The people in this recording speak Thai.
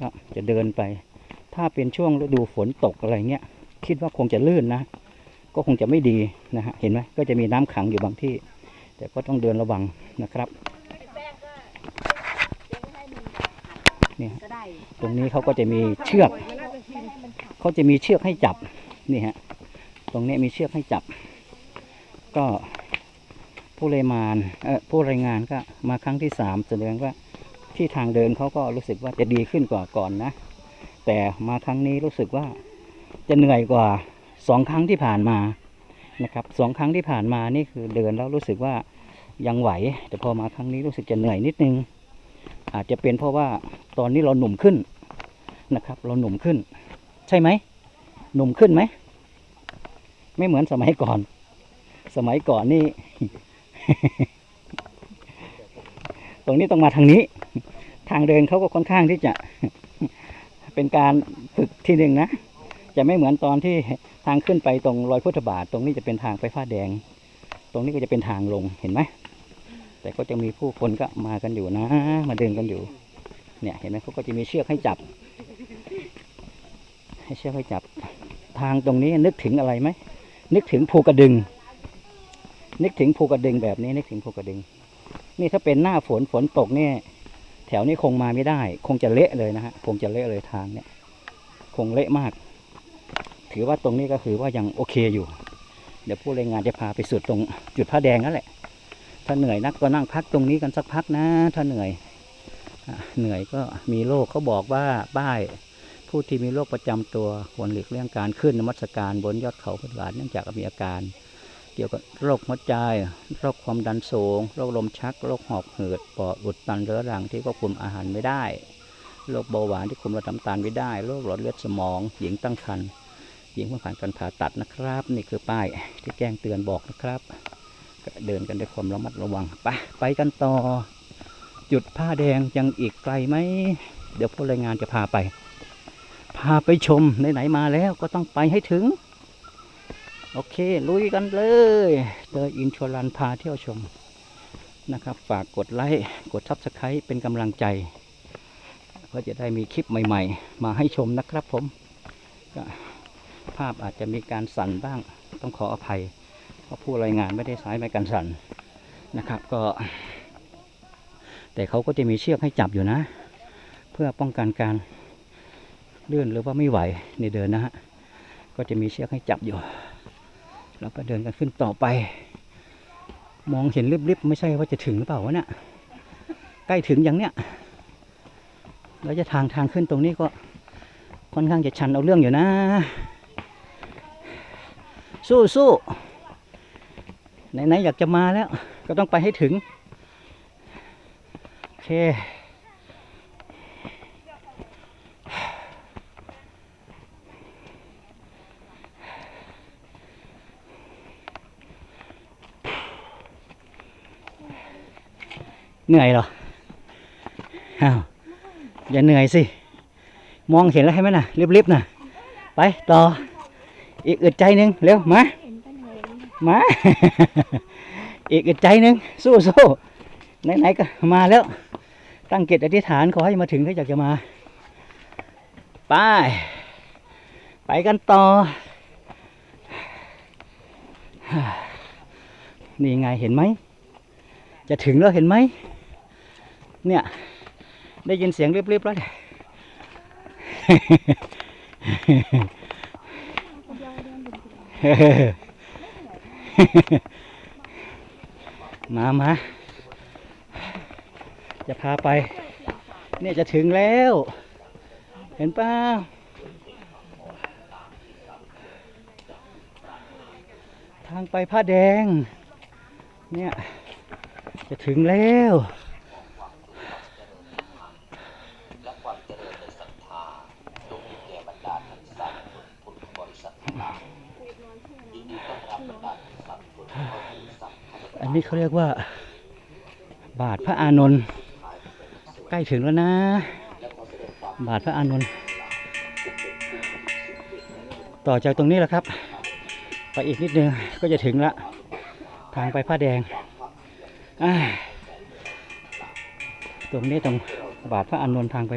ก็จะเดินไป ถ้าเป็นช่วงฤดูฝนตกอะไรเงี้ยคิดว่าคงจะลื่นนะ ก็คงจะไม่ดีนะฮะเห็นไหมก็จะมีน้ำขังอยู่บางที่ แต่ก็ต้องเดินระวังนะครับนี่ตรงนี้เขาก็จะมีเชือกเขาจะมีเชือกให้จับนี่ฮะตรงนี้มีเชือกให้จับ ก็ผู้รายงานเออผู้รายงานก็มาครั้งที่สามแสดงว่า ที่ทางเดินเขาก็รู้สึกว่าจะดีขึ้นกว่าก่อนนะ แต่มาครั้งนี้รู้สึกว่าจะเหนื่อยกว่าสองครั้งที่ผ่านมานะครับสองครั้งที่ผ่านมานี่คือเดินแล้วรู้สึกว่ายังไหว แต่พอมาครั้งนี้รู้สึกจะเหนื่อยนิดนึง อาจจะเป็นเพราะว่าตอนนี้เราหนุ่มขึ้นนะครับ เราหนุ่มขึ้น ใช่ไหมหนุ่มขึ้นไหมไม่เหมือนสมัยก่อน สมัยก่อนนี่ ตรงนี้ต้องมาทางนี้ ทางเดินเขาก็ค่อนข้างที่จะเป็นการฝึกที่หนึ่งนะ จะไม่เหมือนตอนที่ทางขึ้นไปตรงรอยพุทธบาท ตรงนี้จะเป็นทางไปฟ้าแดง ตรงนี้ก็จะเป็นทางลงเห็นไหมแต่ก็จะมีผู้คนก็มากันอยู่นะ มาเดินกันอยู่ เนี่ยเห็นไหมเขาก็จะมีเชือกให้จับ ให้เชือกให้จับ ทางตรงนี้นึกถึงอะไรไหมนึกถึงภูกระดึง นึกถึงภูกระดึงแบบนี้นึกถึงภูกระดึง นี่ถ้าเป็นหน้าฝนฝนตกเนี่ย แถวนี้คงมาไม่ได้ คงจะเละเลยนะฮะคงจะเละเลยทางเนี่ย คงเละมาก ถือว่าตรงนี้ก็คือว่ายังโอเคอยู่ เดี๋ยวผู้รายงานจะพาไปสุดตรงจุดผ้าแดงนั่นแหละ ถ้าเหนื่อยนักก็นั่งพักตรงนี้กันสักพักนะ ถ้าเหนื่อยเหนื่อยก็มีโรคเขาบอกว่าป้ายผู้ที่มีโรคประจำตัวควรหลีกเลี่ยงการขึ้นนมัสการบนยอดเขาพุทธบาทเนื่องจากมีอาการ เกี่ยวกับโรคหัวใจ โรคความดันสูง โรคลมชัก โรคหอบหืดปอดอุดตันเรื้อรังที่ควบคุมอาหารไม่ได้ โรคเบาหวานที่คุมระดับน้ำตาลไม่ได้ โรคหลอดเลือดสมอง หญิงตั้งครรภ์ หญิงเพิ่งผ่านการผ่าตัดนะครับ นี่คือป้ายที่แจ้งเตือนบอกนะครับเดินกันด้วยความระมัดระวัง ไป ไปกันต่อ จุดผ้าแดงยังอีกไกลไหม เดี๋ยวผู้รายงานจะพาไป พาไปชมไหนๆมาแล้วก็ต้องไปให้ถึง โอเค ลุยกันเลยเตยอินชวรันพาเที่ยวชมนะครับ ฝากกดไลค์กดทับสไครต์เป็นกำลังใจ เพื่อจะได้มีคลิปใหม่ๆ มาให้ชมนะครับผมภาพอาจจะมีการสั่นบ้างต้องขออภัย เพราะผู้รายงานไม่ได้ใช้ไม้กันสั่นนะครับก็ แต่เขาก็จะมีเชือกให้จับอยู่นะ เพื่อป้องกันการเลื่อนหรือว่าไม่ไหวในเดินนะฮะก็จะมีเชือกให้จับอยู่ แล้วก็เดินกันขึ้นต่อไป มองเห็นริบๆ ไม่ใช่ว่าจะถึงหรือเปล่าวะเนี่ยใกล้ถึงอย่างเนี้ยแล้วจะทางทางขึ้นตรงนี้ก็ค่อนข้างจะชันเอาเรื่องอยู่นะ สู้สู้ไหนๆอยากจะมาแล้ว ก็ต้องไปให้ถึง โอเค เหนื่อยเหรออ้าวอย่าเหนื่อยสิ มองเห็นแล้วให้ไหมน่ะรีบๆน่ะ ไปต่อ อีกอึดใจหนึ่งเร็ว มา มา อีกอึดใจหนึ่งสู้สู้ไหนๆก็มาแล้ว ตั้งเกตอธิษฐานขอให้มาถึงถ้าอยากจะมา ไป ไปกันต่อ นี่ไงเห็นไหม จะถึงแล้วเห็นไหม เนี่ย ได้ยินเสียงรีบๆแล้วเนี่ยมามาจะพาไป เนี่ยจะถึงแล้ว เห็นป่าทางไปผ้าแดง เนี่ย จะถึงแล้ว และความเจริญในศรัทธาจงมีแก่บรรดาท่านสาธุชนพุทธบริษัททั้งหลายยินดีต้อนรับบรรดาท่านสาธุชนเข้าสู่สังฆ อั นนี้เขาเรียกว่า บาทพระอานนท์ใกล้ถึงแล้วนะ บาทพระอานนท์ต่อจากตรงนี้แหละครับ ไปอีกนิดนึงก็จะถึงละทางไปผ้าแดงตรงนี้ตรงบาทพระอานนท์ทางไป